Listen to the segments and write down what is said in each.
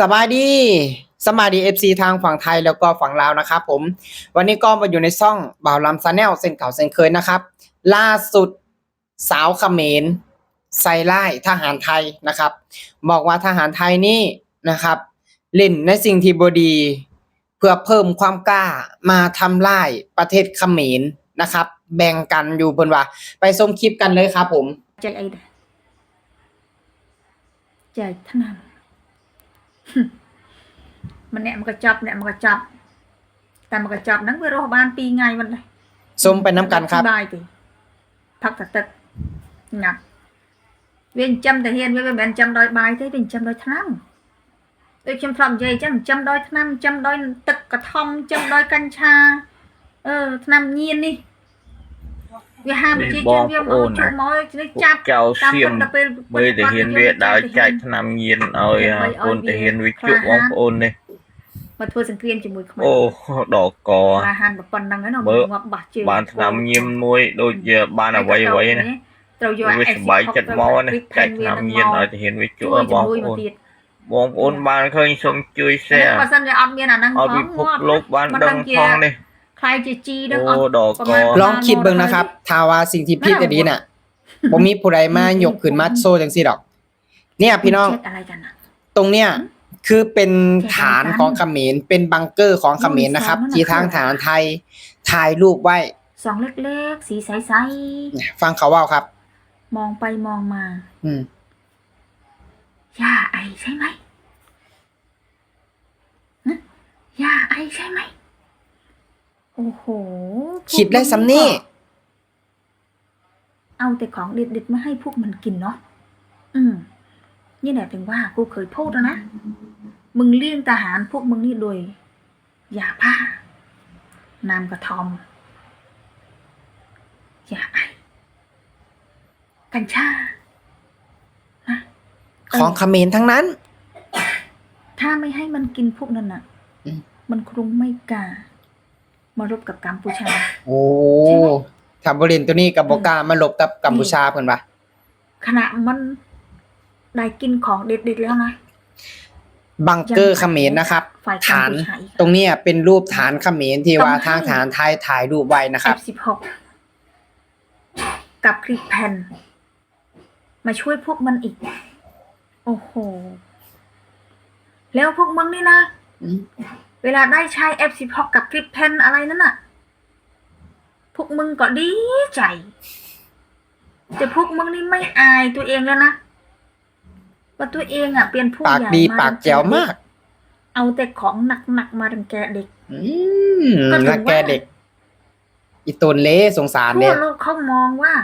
สบายดีสมาดีเอฟซีทางฝั่งไทยแล้วก็ฝั่งลาวนะครับผม วันนี้ก็มาอยู่ในช่องบ่าวลำซาแนลเส้นเก่าเส้นเคยนะครับ ล่าสุดสาวเขมรไซไล่ทหารไทยนะครับ บอกว่าทหารไทยนี่นะครับ เล่นในสิ่งที่บดี เพื่อเพิ่มความกล้ามาทำล่ายประเทศเขมรนะครับ แบ่งกันอยู่บนว่า ไปชมคลิปกันเลยครับผมใจไอ้ใจท่านั้น ម្នាក់មកកញ្ចប់អ្នកមកកញ្ចប់តែមកកញ្ចប់ហ្នឹងវារស់បាន2ថ្ងៃមិនដែរ ชมไปน้ำกันครับ បាយទេផឹកតែទឹកញ៉ាំវាចិញ្ចឹមតែហ៊ានវាមិនមែនចិញ្ចឹមដោយបាយទេវាចិញ្ចឹមដោយថ្នាំដូចខ្ញុំធ្លាប់និយាយអញ្ចឹងចិញ្ចឹមដោយថ្នាំចិញ្ចឹមដោយទឹកកថំចិញ្ចឹមដោយកញ្ឆាអឺថ្នាំញៀននេះ វាហាមប្រជាជនវាមកជុំមកនេះចាប់កៅសៀមមើលទៅហ៊ានវាដើរចែកឆ្នាំញៀនឲ្យអូនទៅហ៊ានវាជក់បងប្អូននេះមកធ្វើសង្គ្រាមជាមួយខ្មែរអូដកកអាហានប៉ុណ្ណឹងហ្នឹងងាប់បាស់ជើងបានឆ្នាំញៀនមួយដូចជាបានអ្វីអ្វីណាត្រូវយកអេសបាយចិត្តមកនេះចែកឆ្នាំញៀនឲ្យទៅហ៊ានវាជក់បងប្អូនបងប្អូនបានឃើញសូមជួយ share បើសិនជាអត់មានអាហ្នឹងផងអត់ពិភពលោកបានដឹងផងនេះ พยเจจีดอโอ้ดอกประมาลองคิดเบิ้งนะครับถ้าว่าสิ่งที่พี่จะดีน่ะบ่มีผู้ใดมายกขึ้นมาโซ่จังซี่ดอก เนี่ยพี่น้องตรงเนี้ยคือเป็นฐานของเขมรเป็นบังเกอร์ของเขมรนะครับ ที่ทางฐานไทยถ่ายรูปไว้สองเล็กๆ สีใสๆฟังเขาว่าครับมองไปมองมาอืม ย่าไอใช่ไหมย่าไอใช่ไหม โอ้โหคิดได้ซ้ำนี่ เอาแต่ของเด็ดๆมาให้พวกมันกินเนาะ อืม นี่แหละถึงว่ากูเคยพูดแล้วนะ มึงเลี้ยงทหารพวกมึงนี่โดยยาผ้านามกระทอมยาไอกัญชานะของเขมรทั้งนั้น ถ้าไม่ให้มันกินพวกนั้นน่ะอืมมันคงไม่กล้า มารบกับกัมพูชา โอ้ถ้าบ่เล่นตัวนี้กับบ่กล้ามาหลบกับกัมพูชาเพิ่นว่าขณะมันได้กินของเด็ดๆแล้วนะ บังเกอร์เขมรนะครับ ฝ่ายกัมฐาน พูชาอีก ตรงเนี้ยเป็นรูปฐานเขมรที่ว่าต้องให้ทางฐานไทยถ่ายรูปไว้นะครับ F16 กับคลิปแผ่น มาช่วยพวกมันอีก โอ้โห แล้วพวกมึงนี่นะอืม เวลาได้ใช้ F16 กับคลิปแผ่นอะไรนั่นน่ะ พวกมึงก็ดีใจ แต่พวกมึงนี่ไม่อายตัวเองแล้วนะว่าตัวเองอะเป็นผู้ปากใหญ่ดีมาปากแจ๋วมาก เอาแต่ของหนักๆมารังแกเด็ก อืมก็ถือว่า รักแกเด็ก อีตนเละสงสารทั่เนี่วย โลกเขามองว่า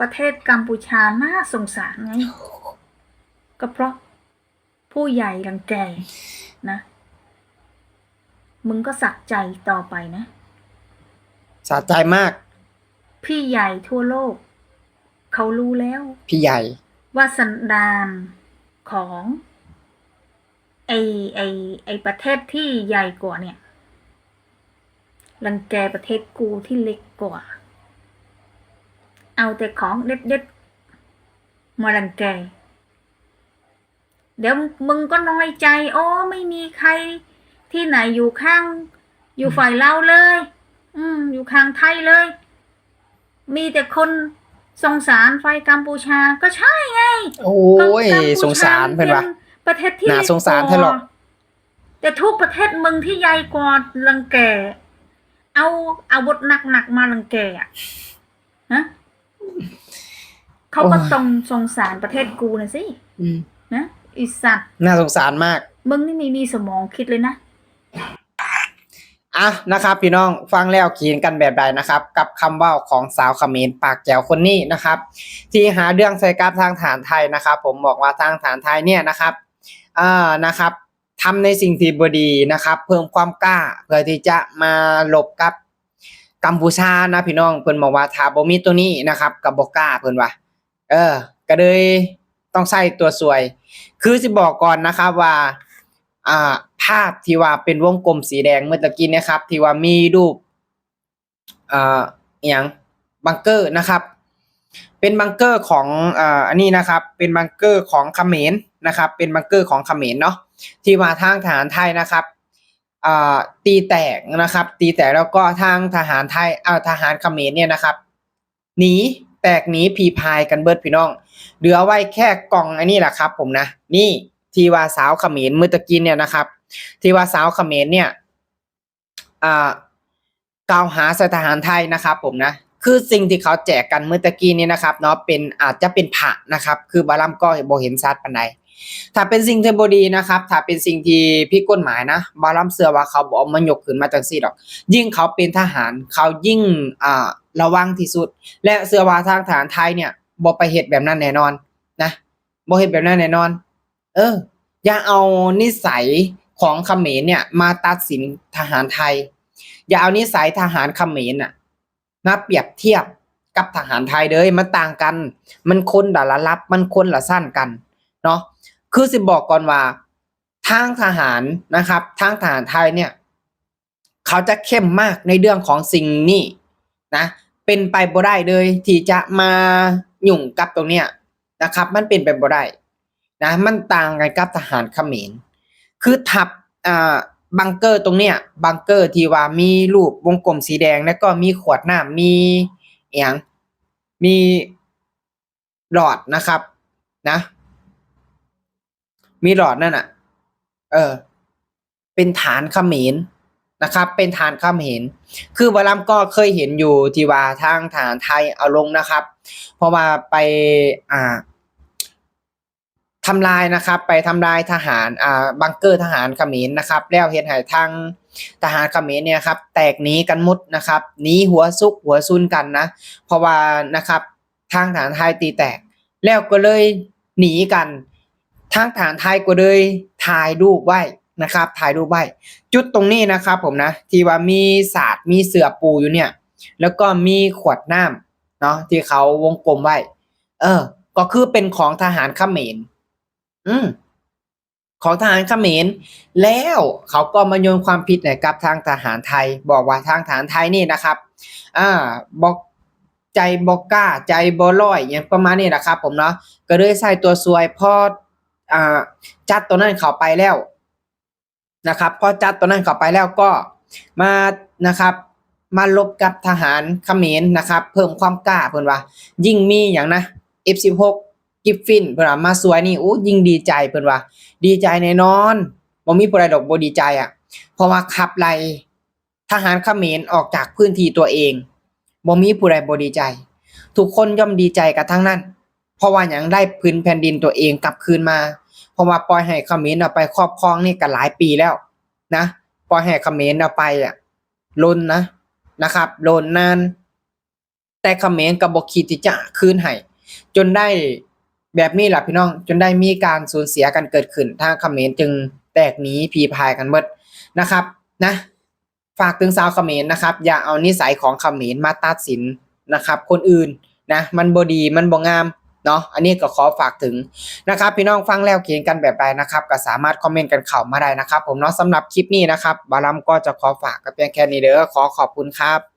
ประเทศกัมพูชาน่าสงสารไง ก็เพราะผู้ใหญ่รังแกนะ มึงก็สักใจต่อไปนะ สะใจมาก พี่ใหญ่ทั่วโลก เขารู้แล้ว พี่ใหญ่ ว่าสันดานของไอไอไอประเทศที่ใหญ่กว่าเนี่ย รังแกประเทศกูที่เล็กกว่า เอาแต่ของเด็ดๆมารังแก เดี๋ยวมึงก็น้อยใจ โอ้ไม่มีใคร ที่ไหนอยู่ข้าง อยู่ฝ่ายเราเลย อืม อยู่ข้างไทยเลย มีแต่คนสงสารไฟกัมพูชาก็ใช่ไง โอ้ยก็กัมพูชสงสารเพิ่นว่าป็ประเทศที่น่าสงสารเล็กแท้หรอกว่าแต่ทุกประเทศมึงที่ใหญ่กว่ารังแกเอาอาวุธหนักๆมารังแกอะฮะเขาก็ตรงสงสารประเทศกูนะสิอืมนะอีสัตว์น่าสงสารมาก มึงนี่ไม่มีสมองคิดเลยนะ อะนะครับ พี่น้องฟังแล้วเขียนกันแบบใดนะครับ กับคำว่าของสาวขมิรปากแจ๋วคนนี้นะครับ ที่หาเรื่องใส่กับทางฐานไทยนะครับ ผมบอกว่าทางฐานไทยเนี่ยนะครับอ่านะครับทำในสิ่งที่บดีนะครับ เพิ่มความกล้าเพื่อที่จะมาหลบกับกัมพูชานะพี่น้องเพิ่นบอกว่าถ้าบมีตัวนี้นะครับกับบ่กล้าเพิ่นว่า เออ ก็เลยต้องใส่ตัวสวย คือสิบอกก่อนนะครับว่า อ่าภาพที่ว่าเป็นวงกลมสีแดงเมื่อตะกี้นะครับ ที่ว่ามีรูปอ่าอย่างบังเกอร์นะครับ เป็นบังเกอร์ของอ่าอันนี้นะครับ เป็นบังเกอร์ของเขมรนะครับ เป็นบังเกอร์ของเขมรเนาะที่มาทางทหารไทยนะครับอ่าตีแตกนะครับ ตีแตกแล้วก็ทางทหารไทยเอาทหารเขมรเนี่ยนะครับหนีแตกหนีพีพายกันเบิดพี่น้อง เหลือไว้แค่กล่องอันนี้แหละครับ ผมนะนี่ ที่ว่าสาวเขมรมือตะกินเนี่ยนะครับ ที่ว่าสาวเขมรเนี่ยกล่าวหาสถานไทยนะครับ ผมนะคือสิ่งที่เขาแจกกันเมื่อตะกี้นี้นะครับเนาะเป็นอาจจะเป็นผะนะครับ คือบาลัมก็บเห็นชัดปานใดถ้าเป็นสิ่งที่บดีนะครับ ถ้าเป็นสิ่งที่ผิดกฎหมายนะ บาลัมเชื่อว่าเขาบอามายกขึ้นมาจังซี่ดอก ยิ่งเขาเป็นทหารเขายิ่งอ่าระวังที่สุด และเชื่อว่าทางทหารไทยเนี่ยบ่ไปเฮ็ดแบบนั้นแน่นอนนะบ่เฮ็ดแบบนั้นแน่นอน เออ อย่าเอานิสัยของเขมรเนี่ย มาตัดสินทหารไทย อย่าเอานิสัยทหารเขมรน่ะมาเปรียบเทียบกับทหารไทยเลยมันต่างกัน มันคนละลับ มันคนละสั้นกันเนาะคือสิบอกก่อนว่าทางทหารนะครับทางทหารไทยเนี่ย เขาจะเข้มมากในเรื่องของสิ่งนี้นะเป็นไปบ่ได้เลยที่จะมาหยุ่งกับตรงเนี้ยนะครับ มันเป็นไปบ่ได้ นะมันต่างกันกับทหารเขมรคือทับอ่าบังเกอร์ตรงเนี้ยบังเกอร์ที่ว่ามีรูปวงกลมสีแดงแล้วก็มีขวดน้ำมีอหย่างมีหลอดนะครับ นะ มีหลอดนั่นอะ เออ เป็นฐานเขมรนะครับ เป็นฐานเขมรคือวลัมก็เคยเห็นอยู่ที่ว่าทางฐานไทยเอาลงนะครับ เพราะว่าไปอ่า ทำลายนะครับ ไปทำลายทหารอ่าบังเกอร์ทหารเขมรนะครับ แล้วเฮ็ดให้ทางทหารเขมรเนี่ยครับ แตกหนีกันหมดนะครับหนีหัวซุกหัวซุนกันนะ เพราะว่านะครับทางทหารไทยตีแตก แล้วก็เลยหนีกัน ทางทหารไทยก็เลยถ่ายรูปไว้นะครับ ถ่ายรูปไว้ จุดตรงนี้นะครับ ผมนะ ที่ว่ามีศาสตร์มีเสือปูอยู่เนี่ย แล้วก็มีขวดน้ำเนาะที่เขาวงกลมไว้ เออ ก็คือเป็นของทหารเขมร อืมของทหารเขมรแล้วเขาก็มาโยนความผิดให้กับทางทหารไทย บอกว่าทางทหารไทยนี่นะครับ อ่าบอกใจบอกกล้าใจบ่ร้อยอย่างประมาณนี้นะครับ ผมเนาะก็เลยใส่ตัวซวยพออ่าจัดตัวนั้นเขาไปแล้วนะครับพอจัดตัวนั้นเขาไปแล้วก็มานะครับมาลบกับทหารเขมรนะครับ เพิ่มความกล้าเพิ่นว่า ยิ่งมีอย่างนะ F16 กิฟฟินเพิ่นว่ามาสวยนี่โอ้ยิ่งดีใจเพิ่นว่า ดีใจแน่นอนบ่มีผู้ใดดอกบ่ดีใจอะ เพราะว่าขับไล่ทหารเขมรออกจากพื้นที่ตัวเองบ่มีผู้ใดบ่ดีใจ ทุกคนย่อมดีใจกันทั้งนั้น เพราะว่าหยังได้พื้นแผ่นดินตัวเองกลับคืนมา เพราะว่าปล่อยให้เขมรเอาไปครอบครองนี่ก็หลายปีแล้ว นะปล่อยให้เขมรเอาไปอะลนนะนะครับลนนาน แต่เขมรก็บ่คิดที่จะคืนให้จนได้ แบบนี้แหละพี่น้องจนได้มีการสูญเสียกันเกิดขึ้นทางเขมรจึงแตกหนีพีพายกันหมดนะครับนะฝากถึงชาวเขมรนะครับ อย่าเอานิสัยของเขมรมาตัดสินนะครับ คนอื่นนะมันบดีมันบ่งามเนาะอันนี้ก็ขอฝากถึงนะครับ พี่น้องฟังแล้วเขียนกันแบบใดนะครับ ก็สามารถคอมเมนต์กันเข้ามาได้นะครับ ผมเนาะสำหรับคลิปนี้นะครับบาลัมก็จะขอฝากกับเพียงแค่นี้เด้อขอขอบคุณครับ